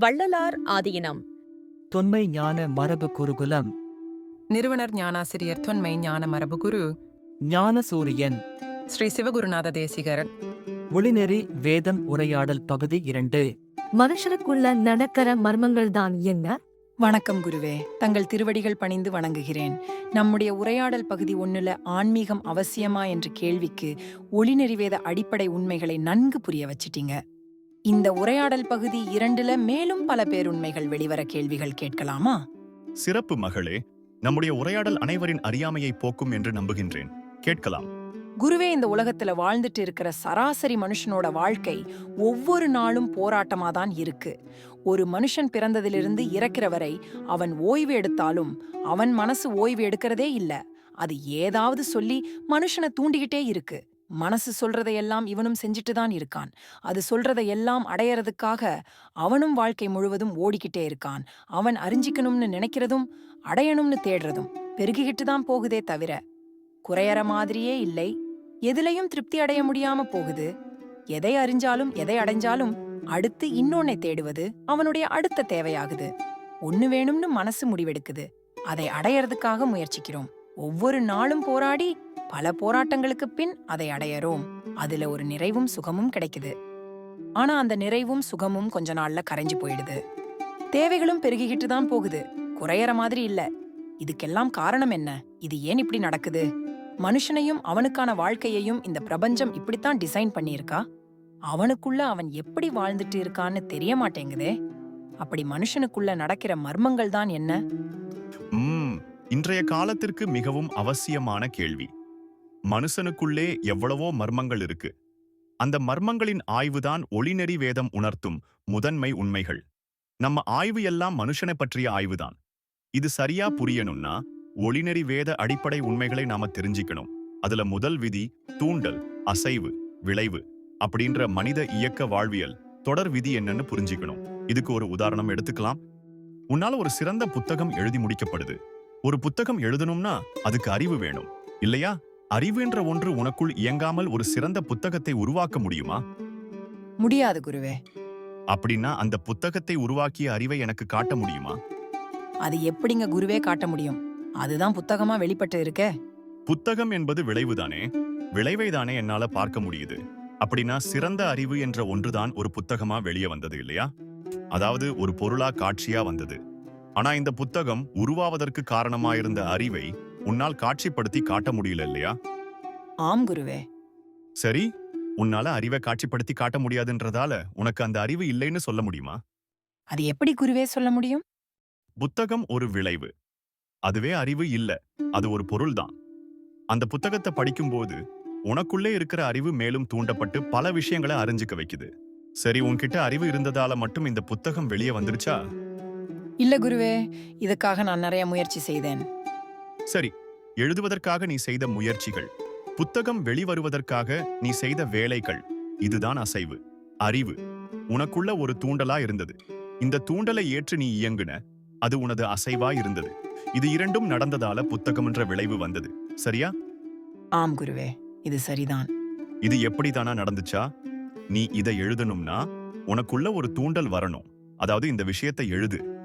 வள்ளலார் ஆதீனம். தொன்மை ஞான மரபு குருகுலம் நிறுவனர் ஞானாசிரியர் தொன்மை ஞான மரபுகுரு ஞான சூரியன். ஸ்ரீ சிவகுருநாத தேசிகரன் ஒளிநெறி வேதம் உரையாடல் பகுதி இரண்டு. மனுஷனுக்குள்ள நடக்கிற மர்மங்கள்தான் என்ன? வணக்கம் குருவே. தங்கள் திருவடிகள் பணிந்து வணங்குகிறேன். நம்முடைய உரையாடல் பகுதி ஒண்ணுல ஆன்மீகம் அவசியமா என்ற கேள்விக்கு ஒளிநெறிவேத அடிப்படை உண்மைகளை நன்கு புரிய வச்சிட்டீங்க. இந்த உரையாடல் பகுதி இரண்டுல மேலும் பல பேருண்மைகள் வெளிவர கேள்விகள் கேட்கலாமா? சிறப்பு மகளே நம்முடைய உரையாடல் அனைவரின் அறியாமையை போக்கும் என்று நம்புகின்றேன். கேட்கலாம். குருவே இந்த உலகத்துல வாழ்ந்துட்டு இருக்கிற சராசரி மனுஷனோட வாழ்க்கை ஒவ்வொரு நாளும் போராட்டமா தான் இருக்கு. ஒரு மனுஷன் பிறந்ததிலிருந்து இறக்கிற வரை அவன் ஓய்வு எடுத்தாலும் அவன் மனசு ஓய்வு எடுக்கிறதே இல்ல. அது ஏதாவது சொல்லி மனுஷனை தூண்டிக்கிட்டே இருக்கு. மனசு சொல்றதையெல்லாம் இவனும் செஞ்சுட்டு தான் இருக்கான். அது சொல்றதையெல்லாம் அடையறதுக்காக அவனும் வாழ்க்கை முழுவதும் ஓடிக்கிட்டே இருக்கான். அவன் அறிஞ்சிக்கணும்னு நினைக்கிறதும் அடையணும்னு தேடுறதும் பெருகிக்கிட்டு தான் போகுதே தவிர குறையற மாதிரியே இல்லை. எதுலயும் திருப்தி அடைய முடியாம போகுது. எதை அறிஞ்சாலும் எதை அடைஞ்சாலும் அடுத்து இன்னொன்னை தேடுவது அவனுடைய அடுத்த தேவையாகுது. ஒண்ணு வேணும்னு மனசு முடிவெடுக்குது. அதை அடையறதுக்காக முயற்சிக்கிறோம். ஒவ்வொரு நாளும் போராடி பல போராட்டங்களுக்கு பின் அதை அடையறோம். அதுல ஒரு நிறைவும் சுகமும் கிடைக்குது. ஆனா அந்த நிறைவும் சுகமும் கொஞ்ச நாள்ல கரைஞ்சு போயிடுது. தேவைகளும் பெருகிக்கிட்டு தான் போகுது. குறையற மாதிரி இல்ல. இதுக்கெல்லாம் காரணம் என்ன? இது ஏன் இப்படி நடக்குது? மனுஷனையும் அவனுக்கான வாழ்க்கையையும் இந்த பிரபஞ்சம் இப்படித்தான் டிசைன் பண்ணியிருக்கா? அவனுக்குள்ள அவன் எப்படி வாழ்ந்துட்டு இருக்கான்னு தெரிய மாட்டேங்குதே. அப்படி மனுஷனுக்குள்ள நடக்கிற மர்மங்கள் தான் என்ன? இன்றைய காலத்திற்கு மிகவும் அவசியமான கேள்வி. மனுஷனுக்குள்ளே எவ்வளவோ மர்மங்கள் இருக்கு. அந்த மர்மங்களின் ஆய்வுதான் ஒளிநெறி வேதம் உணர்த்தும் முதன்மை உண்மைகள். நம்ம ஆய்வு எல்லாம் மனுஷனை பற்றிய ஆய்வுதான். இது சரியா புரியணும்னா ஒளிநெறி வேத அடிப்படை உண்மைகளை நாம தெரிஞ்சுக்கணும். அதுல முதல் விதி தூண்டல் அசைவு விளைவு அப்படின்ற மனித இயக்க வாழ்வியல் தொடர் விதி என்னன்னு புரிஞ்சுக்கணும். இதுக்கு ஒரு உதாரணம் எடுத்துக்கலாம். உன்னால ஒரு சிறந்த புத்தகம் எழுதி முடிக்கப்படுது. ஒரு புத்தகம் எழுதணும்னா அதுக்கு அறிவு வேணும். இல்லையா? அறிவுன்ற ஒன்று உனக்குள் இயங்காமல் ஒரு சிறந்த புத்தகத்தை உருவாக்க முடியுமா? முடியாது குருவே. அப்படின்னா அந்த புத்தகத்தை உருவாக்கிய அறிவை எனக்கு காட்ட முடியுமா? அது எப்படிங்க குருவே காட்ட முடியும்? அதுதான் புத்தகமா வெளிப்பட்டு இருக்கே. புத்தகம் என்பது விளைவுதானே? விளைவை தானே என்னால பார்க்க முடியுது. அப்படின்னா சிறந்த அறிவு என்ற ஒன்றுதான் ஒரு புத்தகமா வெளியே வந்தது இல்லையா? அதாவது ஒரு பொருளா காட்சியா வந்தது. ஆனா இந்த புத்தகம் உருவாவதற்கு காரணமாயிருந்த அறிவை உன்னால் காட்சிப்படுத்தி காட்ட முடியல இல்லையா? ஆம் குருவே. சரி உன்னால அறிவை காட்சிப்படுத்தி காட்ட முடியாதுன்றதால உனக்கு அந்த அறிவு இல்லைன்னு சொல்ல முடியுமா? அது எப்படி குருவே சொல்ல முடியும்? புத்தகம் ஒரு விளைவு. அதுவே அறிவு இல்ல அது ஒரு பொருள்தான் அந்த புத்தகத்தை படிக்கும்போது உனக்குள்ளே இருக்கிற அறிவு மேலும் தூண்டப்பட்டு பல விஷயங்களை அறிஞ்சுக்க வைக்குது. சரி உன்கிட்ட அறிவு இருந்ததால மட்டும் இந்த புத்தகம் வெளியே வந்துருச்சா? இல்ல குருவே இதுக்காக நான் நிறைய முயற்சி செய்தேன். சரி எழுதுவதற்காக நீ செய்த முயற்சிகள் புத்தகம் வெளிவருவதற்காக நீ செய்த வேலைகள் இதுதான் அசைவு. அறிவு. உனக்குள்ள ஒரு தூண்டலா இருந்தது. இந்த தூண்டலை ஏற்று நீ இயங்குன அது உனது அசைவா இருந்தது. இது இரண்டும் நடந்ததால புத்தகம்ன்ற விளைவு வந்தது. சரியா? ஆம் குருவே இது சரிதான். இது எப்படிதானா நடந்துச்சா? நீ இதை எழுதணும்னா உனக்குள்ள ஒரு தூண்டல் வரணும். அதாவது இந்த விஷயத்தை எழுது.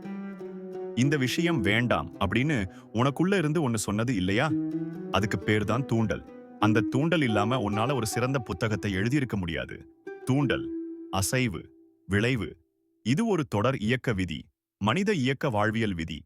இந்த விஷயம் வேண்டாம் அப்படின்னு உனக்குள்ள இருந்து ஒன்னு சொன்னது இல்லையா? அதுக்கு பேர் தான் தூண்டல். அந்த தூண்டல் இல்லாம உன்னால ஒரு சிறந்த புத்தகத்தை எழுதியிருக்க முடியாது. தூண்டல் அசைவு விளைவு. இது ஒரு தொடர் இயக்க விதி மனித இயக்க வாழ்வியல் விதி.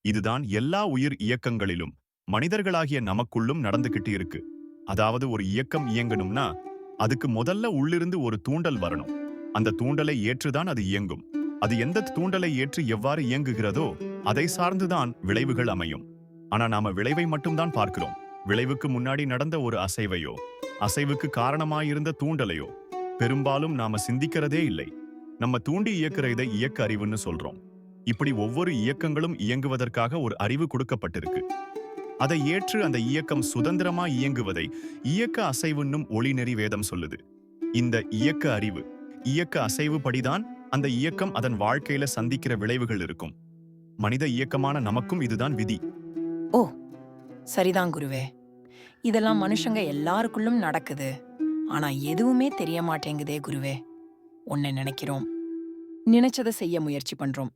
இதுதான் எல்லா உயிர் இயக்கங்களிலும் மனிதர்களாகிய நமக்குள்ளும் நடந்துகிட்டு இருக்கு. அதாவது ஒரு இயக்கம் இயங்கணும்னா அதுக்கு முதல்ல உள்ளிருந்து ஒரு தூண்டல் வரணும். அந்த தூண்டலை ஏற்றுதான் அது இயங்கும். அது எந்த தூண்டலை ஏற்று எவ்வாறு இயங்குகிறதோ அதை சார்ந்துதான் விளைவுகள் அமையும். ஆனா நாம விளைவை மட்டும்தான் பார்க்கிறோம். விளைவுக்கு முன்னாடி நடந்த ஒரு அசைவையோ அசைவுக்கு காரணமாயிருந்த தூண்டலையோ பெரும்பாலும் நாம சிந்திக்கிறதே இல்லை. நம்ம தூண்டி இயக்குற இதை இயக்க அறிவுன்னு சொல்றோம். இப்படி ஒவ்வொரு இயக்கங்களும் இயங்குவதற்காக ஒரு அறிவு கொடுக்கப்பட்டிருக்கு. அதை ஏற்று அந்த இயக்கம் சுதந்திரமா இயங்குவதை இயக்க அசைவுன்னும் ஒளிநெறி வேதம் சொல்லுது. இந்த இயக்க அறிவு இயக்க அசைவு படிதான் அந்த இயக்கம் அதன் வாழ்க்கையில சந்திக்கிற விளைவுகள் இருக்கும். மனித இயக்கமான நமக்கும் இதுதான் விதி. சரிதான் குருவே. இதெல்லாம் மனுஷங்க எல்லாருக்குள்ளும் நடக்குது. ஆனா எதுவுமே தெரிய மாட்டேங்குதே குருவே. உன்னை நினைக்கிறோம். நினைச்சத செய்ய முயற்சி பண்றோம்.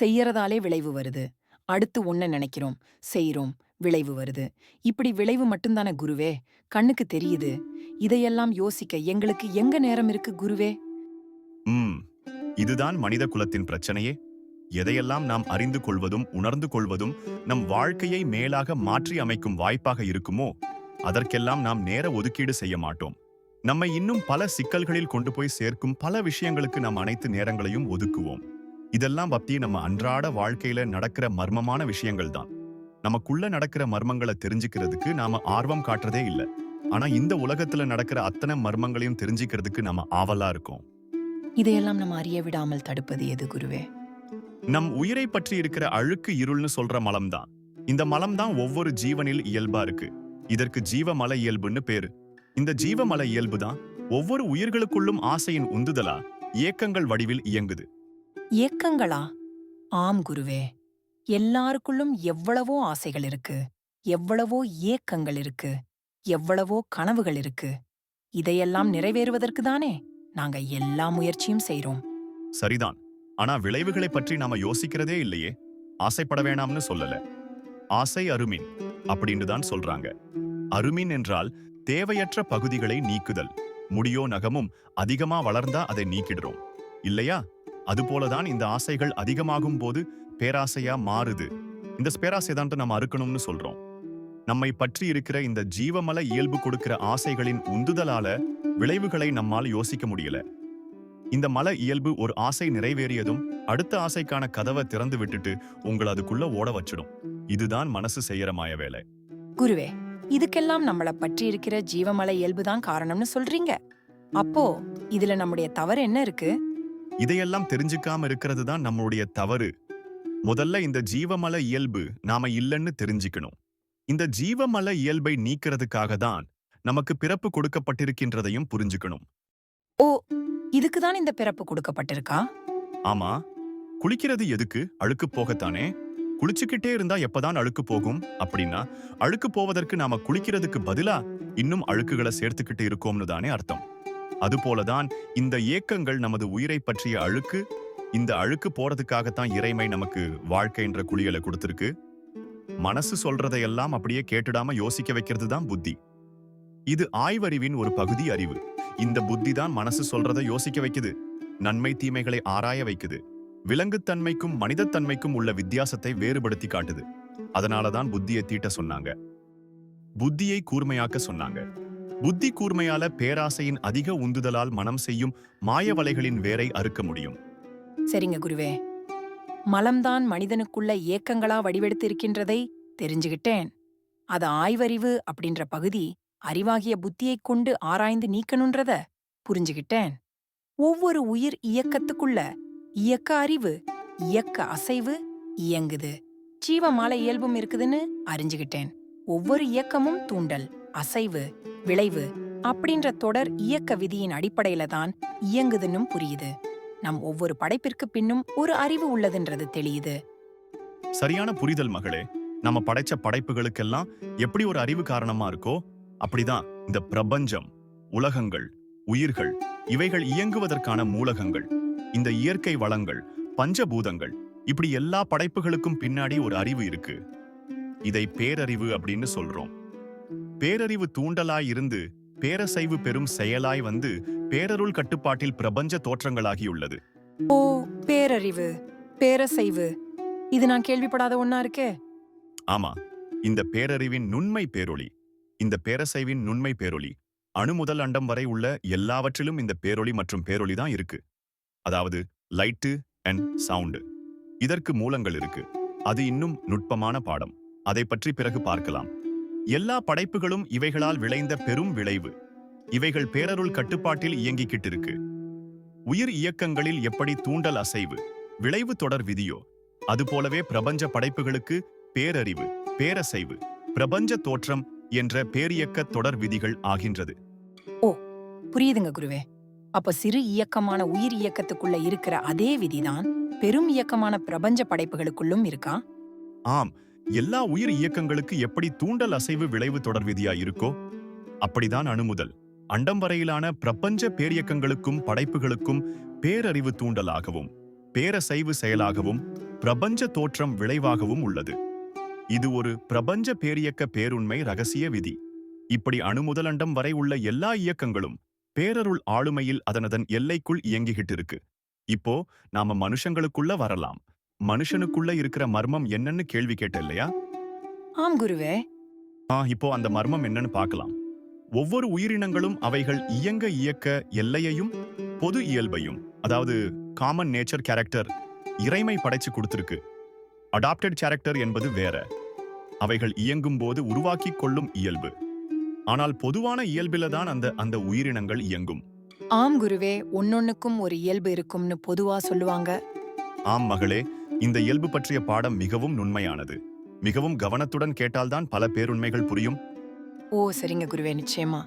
செய்யறதாலே விளைவு வருது. அடுத்து ஒன்ன நினைக்கிறோம். செய்றோம். விளைவு வருது. இப்படி விளைவு மட்டும்தானே குருவே? கண்ணுக்கு தெரியுது. இதையெல்லாம் யோசிக்க எங்களுக்கு எங்க நேரம் இருக்கு குருவே? ம். இதுதான் மனித குலத்தின் பிரச்சனையே. எதையெல்லாம் நாம் அறிந்து கொள்வதும் உணர்ந்து கொள்வதும் நம் வாழ்க்கையை மேலாக மாற்றி அமைக்கும் வாய்ப்பாக இருக்குமோ அதற்கெல்லாம் நாம் நேர ஒதுக்கீடு செய்ய மாட்டோம். நம்மை இன்னும் பல சிக்கல்களில் கொண்டு போய் சேர்க்கும் பல விஷயங்களுக்கு நாம் அனைத்து நேரங்களையும் ஒதுக்குவோம். இதெல்லாம் பத்தி நம்ம அன்றாட வாழ்க்கையில நடக்கிற மர்மமான விஷயங்கள் தான். நமக்குள்ள நடக்கிற மர்மங்களை தெரிஞ்சுக்கிறதுக்கு நாம ஆர்வம் காட்டுறதே இல்ல. ஆனா இந்த உலகத்துல நடக்கிற அத்தனை மர்மங்களையும் தெரிஞ்சுக்கிறதுக்கு நாம ஆவலா இருக்கோம். இதையெல்லாம் நம்ம அறிய விடாமல் தடுப்பது எது குருவே? நம் உயிரை பற்றி இருக்கிற அழுக்கு இருள்னு சொல்ற மலம்தான். இந்த மலம்தான் ஒவ்வொரு ஜீவனில் இயல்பா இருக்கு. இதற்கு ஜீவமல இயல்புன்னு பேரு. இந்த ஜீவமல இயல்பு தான் ஒவ்வொரு உயிர்களுக்குள்ளும் ஆசையின் உந்துதலா ஏக்கங்கள் வடிவில் இயங்குது. ஏக்கங்களா ஆம் குருவே. எல்லாருக்குள்ளும் எவ்வளவோ ஆசைகள் இருக்கு. எவ்வளவோ ஏக்கங்கள் இருக்கு. எவ்வளவோ கனவுகள் இருக்கு. இதையெல்லாம் நிறைவேறுவதற்கு தானே நாங்க எல்லா முயற்சியும் செய்றோம். சரிதான். ஆனா விளைவுகளை பற்றி நாம யோசிக்கிறதே இல்லையே? ஆசைப்பட வேணாம்னு சொல்லல. ஆசை அருமின் அப்படின்னு தான் சொல்றாங்க. அருமின் என்றால் தேவையற்ற பகுதிகளை நீக்குதல். முடியோ நகமும் அதிகமா வளர்ந்தா அதை நீக்கிடுறோம். இல்லையா? அதுபோலதான் இந்த ஆசைகள் அதிகமாகும் போது பேராசையா மாறுது. இந்த பேராசை தான் நம்ம அறுக்கணும்னு சொல்றோம். நம்மை பற்றி இருக்கிற இந்த ஜீவமல இயல்பு கொடுக்கிற ஆசைகளின் உந்துதலால விளைவுகளை நம்மால் யோசிக்க முடியல. இந்த மல இயல்பு ஒரு ஆசை நிறைவேறியதும் அடுத்த ஆசைக்கான கதவை திறந்து விட்டுட்டு உங்களை அதுக்குள்ள ஓட வச்சிடும். இதுதான் மனசு செய்யற மாய வேலை. குருவே இதுக்கெல்லாம் நம்மள பற்றி இருக்கிற ஜீவமல இயல்புதான் காரணம்னு சொல்றீங்க. அப்போ இதுல நம்முடைய தவறு என்ன இருக்கு? இதையெல்லாம் தெரிஞ்சுக்காம இருக்கிறது தான் நம்மளுடைய தவறு. முதல்ல இந்த ஜீவமல இயல்பு நாம இல்லைன்னு தெரிஞ்சுக்கணும். இந்த ஜீவமல இயல்பை நீக்கிறதுக்காக தான் நமக்கு பிறப்பு கொடுக்கப்பட்டிருக்கின்றதையும் புரிஞ்சுக்கணும். ஓ இதுக்குதான் இந்த பிறப்பு கொடுக்கப்பட்டிருக்கா? ஆமா. குளிக்கிறது எதுக்கு? அழுக்கு போகத்தானே? குளிச்சுக்கிட்டே இருந்தா எப்பதான் அழுக்கு போகும்? அப்படின்னா அழுக்கு போவதற்கு நாம குளிக்கிறதுக்கு பதிலா இன்னும் அழுக்குகளை சேர்த்துக்கிட்டு இருக்கோம்னு தானே அர்த்தம். அதுபோலதான் இந்த ஏக்கங்கள் நமது உயிரை பற்றிய அழுக்கு இந்த அழுக்கு போறதுக்காகத்தான் இறைமை நமக்கு வாழ்க்கைன்ற குளியலை கொடுத்திருக்கு. மனசு சொல்றதையெல்லாம் அப்படியே கேட்டுடாம யோசிக்க வைக்கிறது தான் புத்தி. இது ஆய்வறிவின் ஒரு பகுதி அறிவு. இந்த புத்தி தான் மனசு சொல்றதை யோசிக்க வைக்குது. நன்மை தீமைகளை ஆராய வைக்குது. விலங்குத்தன்மைக்கும் மனிதத்தன்மைக்கும் உள்ள வித்தியாசத்தை வேறுபடுத்தி காட்டுது. அதனாலதான் புத்தியை தீட்ட சொன்னாங்க. புத்தியை கூர்மையாக்க சொன்னாங்க. புத்தி கூர்மையால பேராசையின் அதிக உந்துதலால் மனம் செய்யும் மாய வலைகளின் வேரை அறுக்க முடியும். சரிங்க குருவே. மலம்தான் மனிதனுக்குள்ள ஏக்கங்களா வடிவெடுத்து இருக்கின்றதை தெரிஞ்சுகிட்டேன். அது ஆய்வறிவு அப்படின்ற பகுதி அறிவாகிய புத்தியைக் கொண்டு ஆராய்ந்து நீக்கணுன்றத புரிஞ்சுகிட்டேன். ஒவ்வொரு உயிர் இயக்கத்துக்குள்ள இயக்க அறிவு இயக்க அசைவு இயங்குது. ஜீவமால இயல்பும் இருக்குதுன்னு அறிஞ்சுகிட்டேன். ஒவ்வொரு இயக்கமும் தூண்டல் அசைவு விளைவு அப்படின்ற தொடர் இயக்க விதியின் அடிப்படையில தான் இயங்குதுன்னும் புரியுது. நம் ஒவ்வொரு படைப்பிற்கு பின்னும் ஒரு அறிவு உள்ளதுன்றது தெரியுது சரியான புரிதல் மகளே நம்ம படைச்ச படைப்புகளுக்கெல்லாம் எப்படி ஒரு அறிவு காரணமா இருக்கோ அப்படிதான் இந்த பிரபஞ்சம் உலகங்கள் உயிர்கள் இவைகள் இயங்குவதற்கான மூலகங்கள் இந்த இயற்கை வளங்கள் பஞ்சபூதங்கள் இப்படி எல்லா படைப்புகளுக்கும் பின்னாடி ஒரு அறிவு இருக்கு. இதை பேரறிவு அப்படின்னு சொல்றோம். பேரறிவு தூண்டலாய் இருந்து பேரசைவு பெறும் செயலாய் வந்து பேரருள் கட்டுப்பாட்டில் பிரபஞ்ச தோற்றங்களாகியுள்ளது. ஓ பேரறிவு பேரசைவு. இது நான் கேள்விப்படாத ஒன்னா இருக்கே? ஆமா இந்த பேரறிவின் நுண்மை பேரொளி இந்த பேரசைவின் நுண்மை பேரொளி அணு முதல் அண்டம் வரை உள்ள எல்லாவற்றிலும் இந்த பேரொளி மற்றும் பேரொளி தான் இருக்கு. அதாவது லைட்டு அண்ட் சவுண்டு. இதற்கு மூலங்கள் இருக்கு. அது இன்னும் நுட்பமான பாடம். அதை பற்றி பிறகு பார்க்கலாம். எல்லா படைப்புகளும் இவைகளால் விளைந்த பெரும் விளைவு. இவைகள் பேரருள் கட்டுப்பாட்டில் இயங்கிக்கிட்டு இருக்கு உயிர் இயக்கங்களில் எப்படி தூண்டல் அசைவு விளைவு தொடர் விதியோ அதுபோலவே பிரபஞ்ச படைப்புகளுக்கு பேரறிவு பேரசைவு பிரபஞ்ச தோற்றம் என்ற பேரியக்க தொடர் விதிகள் ஆகின்றது. புரியுதுங்க குருவே. அப்ப சிறு இயக்கமான உயிர் இயக்கத்துக்குள்ள இருக்கிற அதே விதிதான் பெரும் இயக்கமான பிரபஞ்ச படைப்புகளுக்குள்ளும் இருக்கா? ஆம் எல்லா உயிர் இயக்கங்களுக்கு எப்படி தூண்டல் அசைவு விளைவு தொடர் விதியா இருக்கோ அப்படிதான் அணுமுதல். அண்டம் வரையிலான பிரபஞ்ச பேரியக்கங்களுக்கும் படைப்புகளுக்கும் பேரறிவு தூண்டலாகவும் பேரசைவு செயலாகவும் பிரபஞ்ச தோற்றம் விளைவாகவும் உள்ளது. இது ஒரு பிரபஞ்ச பேரியக்க பேருண்மை ரகசிய விதி. இப்படி அணுமுதலண்டம் வரை உள்ள எல்லா இயக்கங்களும் பேரருள் ஆளுமையில் அதனதன் எல்லைக்குள் இயங்கிக்கிட்டு இருக்கு இப்போ நாம மனுஷங்களுக்குள்ள வரலாம். மனுஷனுக்குள்ள இருக்கிற மர்மம் என்னன்னு கேள்வி கேட்ட இல்லையா? ஆம் குருவே. ஆ இப்போ அந்த மர்மம் என்னன்னு பார்க்கலாம். ஒவ்வொரு உயிரினங்களும் அவைகள் இயங்க இயக்க எல்லையையும் பொது இயல்பையும் அதாவது காமன் நேச்சர் கேரக்டர் இறைமை படைச்சு கொடுத்திருக்கு. அடாப்டட் கேரக்டர் என்பது வேற. அவைகள் இயங்கும் போது உருவாக்கிக் கொள்ளும் இயல்பு. ஆனால் பொதுவான இயல்பில தான் அந்த அந்த உயிரினங்கள் இயங்கும். ஆம் குருவே ஒன்னொன்னுக்கும் ஒரு இயல்பு இருக்கும்னு பொதுவா சொல்லுவாங்க. ஆம் மகளே இந்த இயல்பு பற்றிய பாடம் மிகவும் நுண்மையானது. மிகவும் கவனத்துடன் கேட்டால்தான் பல பேருண்மைகள் புரியும். ஓ சரிங்க குருவே நிச்சயமா.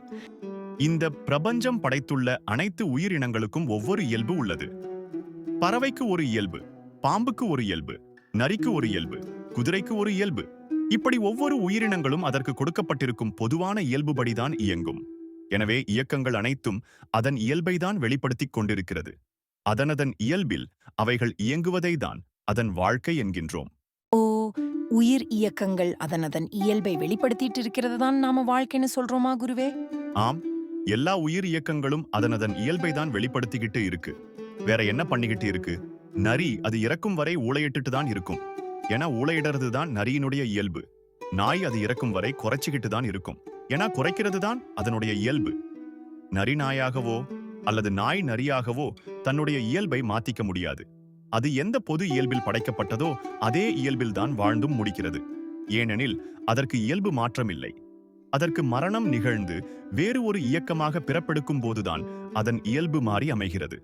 இந்த பிரபஞ்சம் படைத்துள்ள அனைத்து உயிரினங்களுக்கும் ஒவ்வொரு இயல்பு உள்ளது. பறவைக்கு ஒரு இயல்பு பாம்புக்கு ஒரு இயல்பு நரிக்கு ஒரு இயல்பு குதிரைக்கு ஒரு இயல்பு. இப்படி ஒவ்வொரு உயிரினங்களும் அதற்கு கொடுக்கப்பட்டிருக்கும் பொதுவான இயல்புபடிதான் இயங்கும். எனவே இயக்கங்கள் அனைத்தும் அதன் இயல்பைதான் வெளிப்படுத்திக் கொண்டிருக்கிறது. அதனதன் இயல்பில் அவைகள் இயங்குவதை தான் அதன் வாழ்க்கை என்கின்றோம். உயிர் இயக்கங்கள் அதன் அதன் இயல்பை வெளிப்படுத்திட்டு இருக்கிறது தான் நாம வாழ்க்கைன்னு சொல்றோமா குருவே? ஆம். எல்லா உயிர் இயக்கங்களும் அதன் அதன் இயல்பை தான் வெளிப்படுத்திக்கிட்டு இருக்கு. வேற என்ன பண்ணிக்கிட்டு இருக்கு? நரி அது இறக்கும் வரை ஊளையிட்டுட்டு தான் இருக்கும். ஏன்னா ஊளையிடுறது தான் நரியினுடைய இயல்பு. நாய் அது இறக்கும் வரை குறைச்சிக்கிட்டு தான் இருக்கும். ஏன்னா குறைக்கிறது தான் அதனுடைய இயல்பு. நரி நாயாகவோ அல்லது நாய் நரியாகவோ தன்னுடைய இயல்பை மாத்திக்க முடியாது. அது எந்த பொது இயல்பில் படைக்கப்பட்டதோ அதே இயல்பில் தான் வாழ்ந்தும் முடிக்கிறது. ஏனெனில் அதற்கு இயல்பு மாற்றமில்லை. அதற்கு மரணம் நிகழ்ந்து வேறு ஒரு இயக்கமாக பிறப்பெடுக்கும் போதுதான் அதன் இயல்பு மாறி அமைகிறது.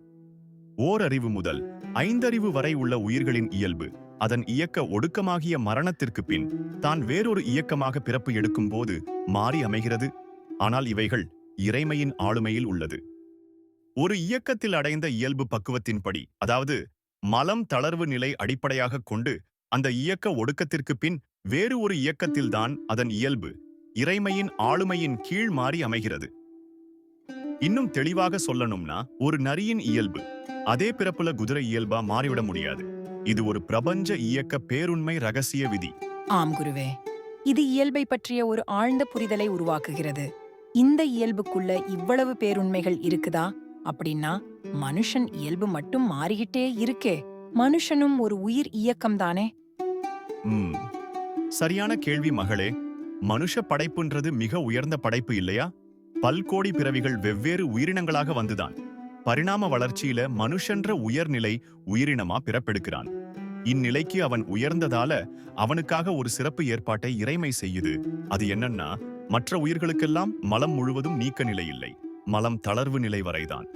ஓரறிவு முதல் ஐந்தறிவு வரை உள்ள உயிர்களின் இயல்பு அதன் இயக்க ஒடுக்கமாகிய மரணத்திற்கு பின் தான் வேறொரு இயக்கமாக பிறப்பு எடுக்கும் போது மாறி அமைகிறது. ஆனால் இவைகள் இறைமையின் ஆளுமையில் உள்ளது. ஒரு இயக்கத்தில் அடைந்த இயல்பு பக்குவத்தின்படி அதாவது மலம் தளர்வு நிலை அடிப்படையாகக் கொண்டு அந்த இயக்க ஒடுக்கத்திற்கு பின் வேறு ஒரு இயக்கத்தில்தான் அதன் இயல்பு இறைமையின் ஆளுமையின் கீழ் மாறி அமைகிறது. இன்னும் தெளிவாக சொல்லணும்னா ஒரு நரியின் இயல்பு அதே பிறப்புல குதிரை இயல்பா மாறிவிட முடியாது. இது ஒரு பிரபஞ்ச இயக்க பேருண்மை ரகசிய விதி. ஆம் குருவே. இது இயல்பை பற்றிய ஒரு ஆழ்ந்த புரிதலை உருவாக்குகிறது. இந்த இயல்புக்குள்ள இவ்வளவு பேருண்மைகள் இருக்குதா? அப்படின்னா மனுஷன் இயல்பு மட்டும் மாறிக்கிட்டே இருக்கே. மனுஷனும் ஒரு உயிர் இயக்கம் தானே? சரியான கேள்வி மகளே. மனுஷ படைப்புன்றது மிக உயர்ந்த படைப்பு இல்லையா? பல்கோடி பிறவிகள் வெவ்வேறு உயிரினங்களாக வந்துதான். பரிணாம வளர்ச்சியில மனுஷன்ற உயர்நிலை உயிரினமா பிறப்பெடுக்கிறான். இந்நிலைக்கு அவன் உயர்ந்ததால அவனுக்காக ஒரு சிறப்பு ஏற்பாட்டை இறைமை செய்யுது. அது என்னன்னா மற்ற உயிர்களுக்கெல்லாம் மலம் முழுவதும் நீக்க நிலை இல்லை மலம் தளர்வு நிலை வரைதான்.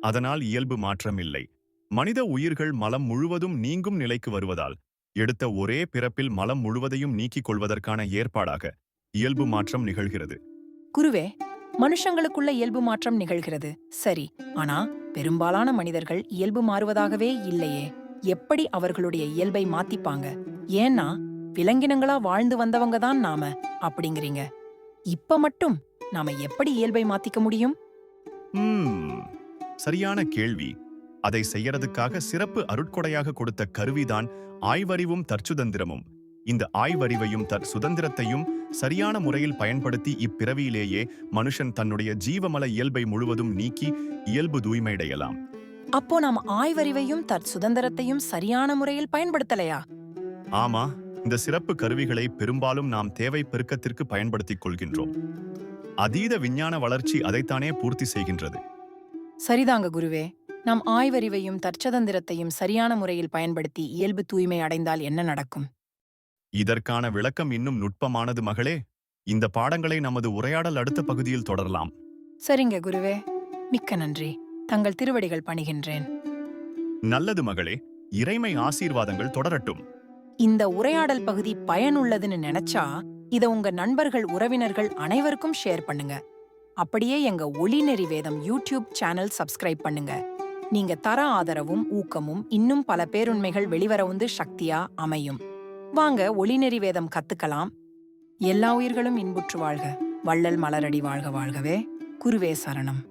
அதனால் இயல்பு மாற்றம் இல்லை மனித உயிர்கள் மலம் முழுவதும் நீங்கும் நிலைக்கு வருவதால் எடுத்த ஒரே பிறப்பில் மலம் முழுவதையும் நீக்கிக் கொள்வதற்கான ஏற்பாடாக இயல்பு மாற்றம் நிகழ்கிறது. குருவே மனுஷங்களுக்குள்ள இயல்பு மாற்றம் நிகழ்கிறது. சரி ஆனா பெரும்பாலான மனிதர்கள் இயல்பு மாறுவதாகவே இல்லையே. எப்படி அவர்களுடைய இயல்பை மாத்திப்பாங்க? ஏன்னா விலங்கினங்களா வாழ்ந்து வந்தவங்க தான் நாம அப்படிங்கிறீங்க. இப்ப மட்டும் நாம எப்படி இயல்பை மாத்திக்க முடியும்? சரியான கேள்வி. அதை செய்யறதுக்காக சிறப்பு அருட்கொடையாக கொடுத்த கருவிதான் ஆய்வறிவும் தற்சுதந்திரமும். இந்த ஆய்வறிவையும் தற் சுதந்திரத்தையும் சரியான முறையில் பயன்படுத்தி இப்பிறவியிலேயே மனுஷன் தன்னுடைய ஜீவமல இயல்பை முழுவதும் நீக்கி இயல்பு தூய்மையடையலாம். அப்போ நாம ஆய்வறிவையும் தற் சுதந்திரத்தையும் சரியான முறையில் பயன்படுத்தலையா? ஆமா இந்த சிறப்பு கருவிகளை பெரும்பாலும் நாம் தேவை பெருக்கத்திற்கு பயன்படுத்திக் கொள்கின்றோம். அதீத விஞ்ஞான வளர்ச்சி அதைத்தானே பூர்த்தி செய்கின்றது. சரிதாங்க குருவே. நாம் ஆய்வறிவையும் தற்சதந்திரத்தையும் சரியான முறையில் பயன்படுத்தி இயல்பு தூய்மை அடைந்தால் என்ன நடக்கும்? இதற்கான விளக்கம் இன்னும் நுட்பமானது மகளே. இந்த பாடங்களை நமது உரையாடல் அடுத்த பகுதியில் தொடரலாம். சரிங்க குருவே. மிக்க நன்றி. தங்கள் திருவடிகள் பணிகின்றேன். நல்லது மகளே. இறைமை ஆசீர்வாதங்கள் தொடரட்டும். இந்த உரையாடல் பகுதி பயனுள்ளதுன்னு நினைச்சா இத உங்க நண்பர்கள் உறவினர்கள் அனைவருக்கும் ஷேர் பண்ணுங்க. அப்படியே எங்க ஒளிநெறி வேதம் யூடியூப் சேனல் சப்ஸ்கிரைப் பண்ணுங்க. நீங்க தர ஆதரவும் ஊக்கமும் இன்னும் பல பேருண்மைகள் வெளிவர வந்து சக்தியா அமையும். வாங்க ஒளிநெறி வேதம் கத்துக்கலாம். எல்லா உயிர்களும் இன்புற்று வாழ்க. வள்ளல் மலரடி வாழ்க வாழ்கவே. குருவே சரணம்.